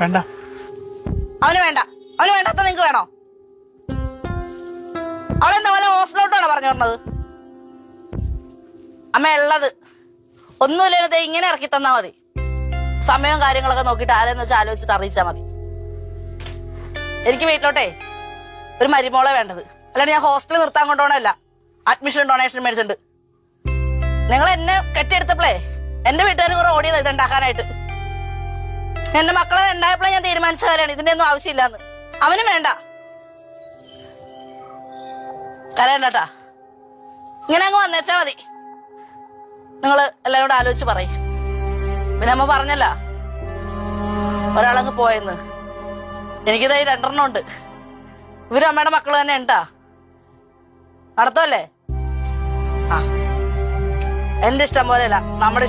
വേണ്ട. അവന് വേണ്ട. അവന് വേണ്ടാത്ത നിങ്ങക്ക് വേണോ? അവളെന്താ വല്ല ഹോസ്റ്റലോട്ടാണോ പറഞ്ഞു പറഞ്ഞത് അമ്മ ഉള്ളത്. ഒന്നുമില്ലാതെ ഇങ്ങനെ ഇറക്കി തന്നാ മതി. സമയവും കാര്യങ്ങളൊക്കെ നോക്കിയിട്ട് ആരെന്ന് വെച്ചാൽ ആലോചിച്ചിട്ട് അറിയിച്ചാൽ മതി. എനിക്ക് വീട്ടിലോട്ടെ ഒരു മരുമോളെ വേണ്ടത്. അല്ലാണ്ട് ഞാൻ ഹോസ്റ്റലിൽ നിർത്താൻ കൊണ്ടുപോകണമല്ല. അഡ്മിഷൻ ഡൊണേഷൻ മേടിച്ചിട്ടുണ്ട്. നിങ്ങൾ എന്നെ കെട്ടിയെടുത്തപ്പോഴേ എന്റെ വീട്ടുകാർ കുറെ ഓടിയത് ഇത് ഉണ്ടാക്കാനായിട്ട് എന്റെ മക്കളെ ഉണ്ടായപ്പോഴേ ഞാൻ തീരുമാനിച്ച കാര്യമാണ്. ഇതിന്റെ ഒന്നും ആവശ്യമില്ലാന്ന്. അവനും വേണ്ട. കരയണ്ടട്ടാ. ഇങ്ങനെ അങ്ങ് വന്നേച്ചാ മതി. നിങ്ങൾ എല്ലാരും കൂടെ ആലോചിച്ച് പറയും. പിന്നെ അമ്മ പറഞ്ഞല്ല. ഒരാളങ്ങ് പോയെന്ന്. എനിക്കിതായി രണ്ടെണ്ണം ഉണ്ട്. ഇവരും അമ്മയുടെ മക്കൾ തന്നെ ഉണ്ടാ. നടത്തല്ലേ? ആ. എന്റെ ഇഷ്ടം പോലെയല്ല. നമ്മുടെ